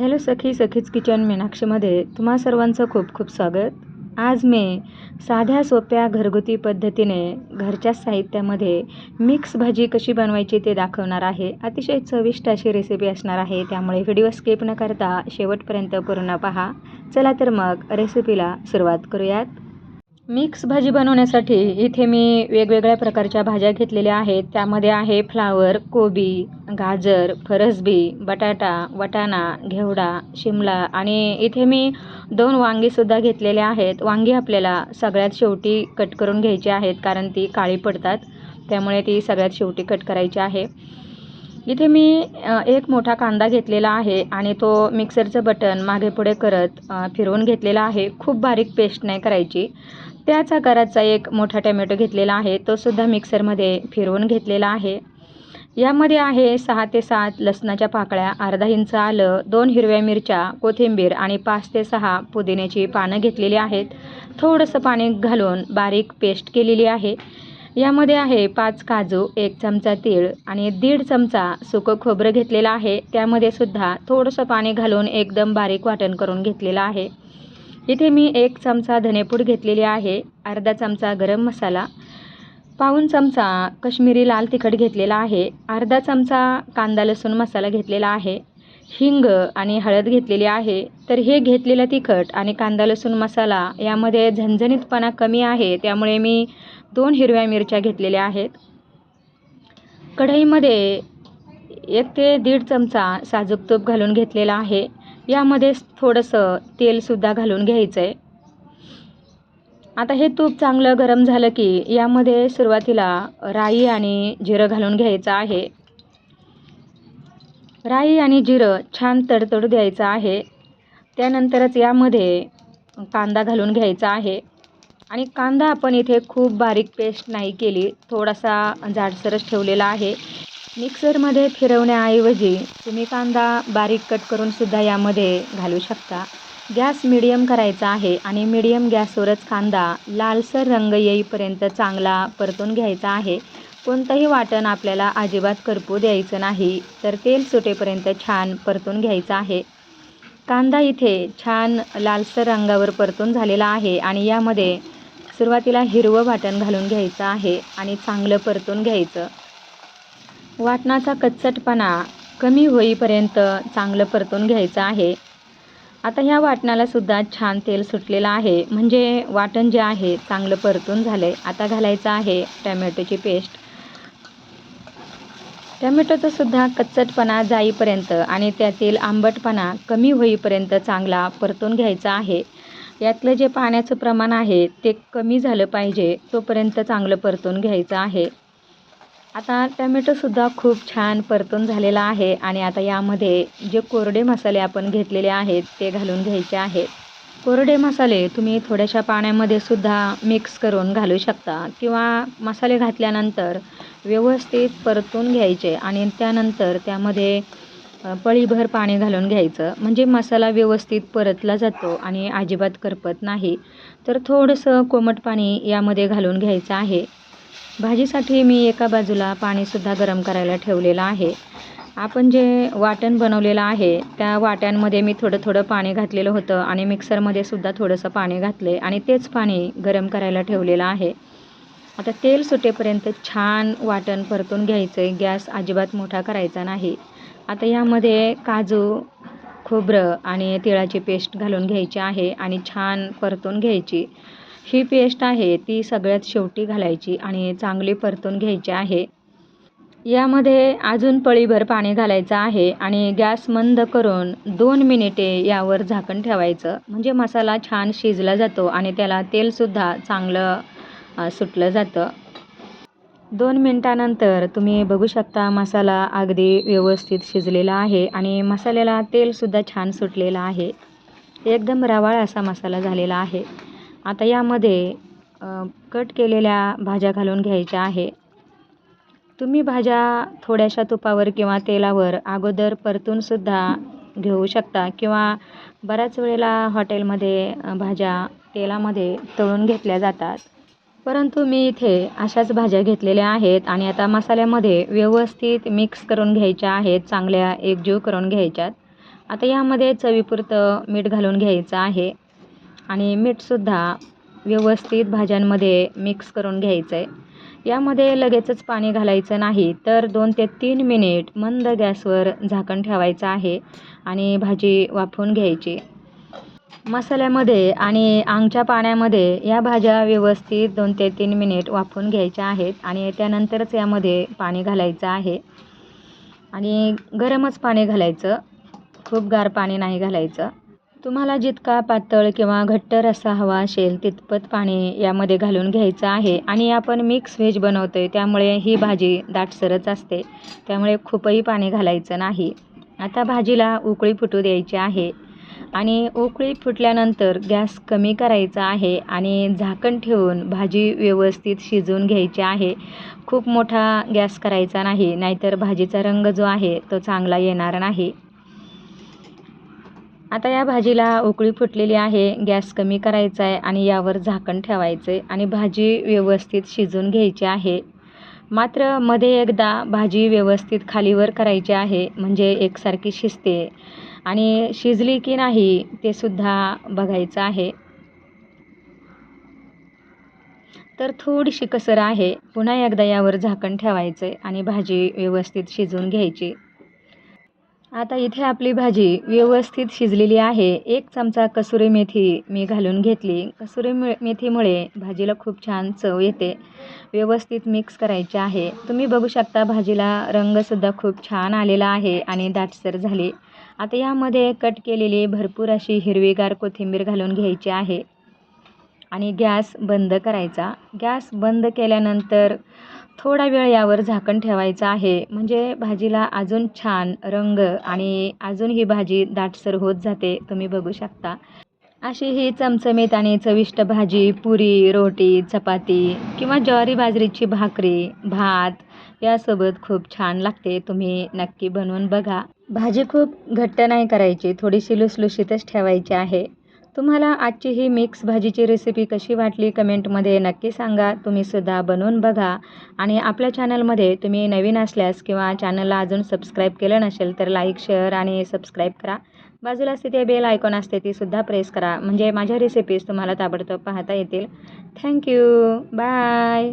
Hello सखी सखीच kitchen मीनाक्षीमध्ये तुम्हा सर्वांचं खूप खूप स्वागत. आज मी साध्या सोप्या घरगुती पद्धतीने घरच्या साहित्यामध्ये मिक्स भाजी कशी बनवायची ते दाखवणार आहे. अतिशय चविष्ट अशी रेसिपी असणार आहे. त्यामुळे व्हिडिओ स्किप न करता शेवटपर्यंत पूर्ण पहा. चला तर मग रेसिपीला सुरुवात करूयात. मिक्स भाजी बनवण्यासाठी इथे मी वेगवेगळ्या प्रकारच्या भाज्या घेतलेल्या आहेत. त्यामध्ये आहे फ्लावर कोबी गाजर फरसबी बटाटा वटाणा घेवडा शिमला आणि इथे मी दोन वांगीसुद्धा घेतलेल्या आहेत. वांगी आपल्याला सगळ्यात शेवटी कट करून घ्यायची आहेत कारण ती काळी पडतात. त्यामुळे ती सगळ्यात शेवटी कट करायची आहे. इथे मी एक मोठा कांदा घेतलेला आहे आणि तो मिक्सरचं बटन मागे पुढे करत फिरवून घेतलेला आहे. खूप बारीक पेस्ट नाही करायची. त्याच आकाराचा एक मोठा टमॅटो घेतलेला आहे. तो सुद्धा मिक्सरमध्ये फिरवून घेतलेला आहे. यामध्ये आहे सहा ते सात लसणाच्या पाकळ्या अर्धा इंच आलं दोन हिरव्या मिरच्या कोथिंबीर आणि पाच ते सहा पुदिन्याची पानं घेतलेली आहेत. थोडंसं पाणी घालून बारीक पेस्ट केलेली आहे. यामध्ये आहे पाच काजू एक चमचा तीळ आणि दीड चमचा सुकं खोबरं घेतलेलं आहे. त्यामध्ये सुद्धा थोडंसं पाणी घालून एकदम बारीक वाटण करून घेतलेलं आहे. इथे मी एक चमचा धनेपूड घेतलेली आहे अर्धा चमचा गरम मसाला पाऊन चमचा कश्मीरी लाल तिखट घेतलेला आहे अर्धा चमचा कांदा लसूण मसाला घेतलेला आहे हिंग आणि हळद घेतलेली आहे. तर हे घेतलेलं तिखट आणि कांदा लसूण मसाला यामध्ये झणझणीतपणा कमी आहे त्यामुळे मी दोन हिरव्या मिरच्या घेतलेल्या आहेत. कढईमध्ये एक ते दीड चमचा साजूक तूप घालून घेतलेला आहे. यामध्ये थोडंसं तेलसुद्धा घालून घ्यायचं आहे आता हे तूप चांगलं गरम झालं की यामध्ये सुरुवातीला राई आणि जिरं घालून घ्यायचं आहे. राई आणि जिरं छान तडतडू द्यायचं आहे. त्यानंतरच यामध्ये कांदा घालून घ्यायचा आहे. आणि कांदा आपण इथे खूप बारीक पेस्ट नाही केली. थोडासा जाडसरच ठेवलेला आहे. मिक्सरमध्ये फिरवण्याऐवजी तुम्ही कांदा बारीक कट करूनसुद्धा यामध्ये घालू शकता. गॅस मिडियम करायचा आहे आणि मिडियम गॅसवरच कांदा लालसर रंग येईपर्यंत चांगला परतून घ्यायचा आहे. कोणतंही वाटण आपल्याला अजिबात करपू द्यायचं नाही तर तेल सुटेपर्यंत छान परतून घ्यायचं आहे. कांदा इथे छान लालसर रंगावर परतून झालेला आहे आणि यामध्ये सुरुवातीला हिरवं वाटण घालून घ्यायचं आहे आणि चांगलं परतून घ्यायचं. वाटणाचा कच्चटपणा कमी होईपर्यंत चांगलं परतून घ्यायचं आहे. आता ह्या वाटणालासुद्धा छान तेल सुटलेलं आहे. म्हणजे वाटण जे आहे चांगलं परतून झालं आहे आता घालायचं आहे टॅमॅटोची पेस्ट. टॅमॅटोचासुद्धा कच्चटपणा जाईपर्यंत आणि त्यातील आंबटपणा कमी होईपर्यंत चांगला परतून घ्यायचा आहे. यातलं जे पाण्याचं प्रमाण आहे ते कमी झालं पाहिजे तोपर्यंत चांगलं परतून घ्यायचं आहे. आता टमॅटोसुद्धा खूप छान परतून झालेला आहे आणि आता यामध्ये जे कोरडे मसाले आपण घेतलेले आहेत ते घालून घ्यायचे आहेत. कोरडे मसाले तुम्ही थोड्याशा पाण्यामध्ये सुद्धा मिक्स करून घालू शकता किंवा मसाले घातल्यानंतर व्यवस्थित परतून घ्यायचे आणि त्यानंतर त्यामध्ये पळीभर पाणी घालून घ्यायचं. म्हणजे मसाला व्यवस्थित परतला जातो आणि अजिबात करपत नाही. तर थोडंसं कोमट पाणी यामध्ये घालून घ्यायचं आहे. भाजीसाठी मी एका बाजूला पाणीसुद्धा गरम करायला ठेवलेलं आहे. आपण जे वाटण बनवलेलं आहे त्या वाट्यांमध्ये मी थोडं थोडं पाणी घातलेलं होतं आणि मिक्सरमध्ये सुद्धा थोडंसं पाणी घातले आणि तेच पाणी गरम करायला ठेवलेलं आहे. आता तेल सुटेपर्यंत छान वाटण परतून घ्यायचं आहे गॅस अजिबात मोठा करायचा नाही. आता यामध्ये काजू खोबरं आणि तिळाची पेस्ट घालून घ्यायची आहे आणि छान परतून घ्यायची. ही पेस्ट आहे ती सगळ्यात शेवटी घालायची आणि चांगली परतून घ्यायची आहे. यामध्ये अजून पळीभर पाणी घालायचं आहे आणि गॅस मंद करून दोन मिनिटे यावर झाकण ठेवायचं. म्हणजे मसाला छान शिजला जातो आणि त्याला तेलसुद्धा चांगलं सुटलं जातं. दोन मिनटानंतर तुम्ही बघू शकता मसाला अगदी व्यवस्थित शिजलेला आहे आणि मसाल्याला तेलसुद्धा छान सुटलेलं आहे. एकदम रवाळ असा मसाला झालेला आहे. आता यामध्ये कट केलेल्या भाज्या घालून घ्यायच्या आहे. तुम्ही भाज्या थोड्याशा तुपावर किंवा तेलावर अगोदर परतूनसुद्धा घेऊ शकता किंवा बऱ्याच वेळेला हॉटेलमध्ये भाज्या तेलामध्ये तळून घेतल्या जातात. परंतु मी इथे अशाच भाज्या घेतलेल्या आहेत आणि आता मसाल्यामध्ये व्यवस्थित मिक्स करून घ्यायच्या आहेत चांगल्या एकजीव करून घ्यायच्यात. आता यामध्ये चवीपुरतं मीठ घालून घ्यायचं आहे आणि मीठसुद्धा व्यवस्थित भाज्यांमध्ये मिक्स करून घ्यायचं आहे यामध्ये लगेचच पाणी घालायचं नाही तर दोन ते तीन मिनिट मंद गॅसवर झाकण ठेवायचं आहे आणि भाजी वाफवून घ्यायची. मसाल्यामध्ये आणि आंगच्या पाण्यामध्ये या भाज्या व्यवस्थित दोन ते तीन मिनिट वाफवून घ्यायच्या आहेत आणि त्यानंतरच यामध्ये पाणी घालायचं आहे. आणि गरमच पाणी घालायचं. खूप गार पाणी नाही घालायचं. तुम्हाला जितका पातळ किंवा घट्ट रस्सा हवा असेल तितपत पाणी यामध्ये घालून घ्यायचं आहे. आणि आपण मिक्स व्हेज बनवतो आहे त्यामुळे ही भाजी दाटसरच असते. त्यामुळे खूपही पाणी घालायचं नाही. आता भाजीला उकळी फुटू द्यायची आहे. आणि उकळी फुटल्यानंतर गॅस कमी करायचा आहे आणि झाकण ठेवून भाजी व्यवस्थित शिजवून घ्यायची आहे. खूप मोठा गॅस करायचा नाही नाहीतर भाजीचा रंग जो आहे तो चांगला येणार नाही. आता या भाजीला उकळी फुटलेली आहे गॅस कमी करायचा आहे आणि यावर झाकण ठेवायचं आहे आणि भाजी व्यवस्थित शिजवून घ्यायची आहे. मात्रमध्ये एकदा भाजी व्यवस्थित खालीवर करायची आहे म्हणजे एकसारखी शिजते. आणि शिजली की नाही ते सुद्धा बघायचं आहे. तर थोडीशी कसर आहे. पुन्हा एकदा यावर झाकण ठेवायचं आहे आणि भाजी व्यवस्थित शिजवून घ्यायची. आता इथे आपली भाजी व्यवस्थित शिजलेली आहे. एक चमचा कसुरी मेथी मी घालून घेतली. कसुरी मेथीमुळे भाजीला खूप छान चव येते. व्यवस्थित मिक्स करायचे आहे. तुम्ही बघू शकता भाजीला रंगसुद्धा खूप छान आलेला आहे आणि दाटसर झाली. आता यामध्ये कट केलेली भरपूर अशी हिरवीगार कोथिंबीर घालून घ्यायची आहे. आणि गॅस बंद करायचा. गॅस बंद केल्यानंतर थोडा वेळ यावर झाकण ठेवायचं आहे. म्हणजे भाजीला अजून छान रंग आणि अजून ही भाजी दाटसर होत जाते तुम्ही बघू शकता. अशी ही चमचमीत आणि चविष्ट भाजी पुरी रोटी चपाती किंवा ज्वारी बाजरीची भाकरी भात यासोबत खूप छान लागते तुम्ही नक्की बनवून बघा. भाजी खूप घट्ट नाही करायची थोडीशी लुसलुशीतच ठेवायची आहे. तुम्हाला आजची ही मिक्स भाजीची रेसिपी कशी वाटली कमेंटमध्ये नक्की सांगा. तुम्हीसुद्धा बनवून बघा. आणि आपल्या चॅनलमध्ये तुम्ही नवीन असल्यास किंवा चॅनलला अजून सबस्क्राईब केलं नसेल तर लाईक शेअर आणि सबस्क्राईब करा. बाजूला असते ते बेल आयकॉन असते तीसुद्धा प्रेस करा. म्हणजे माझ्या रेसिपीज तुम्हाला ताबडतोब पाहता येतील. Thank you bye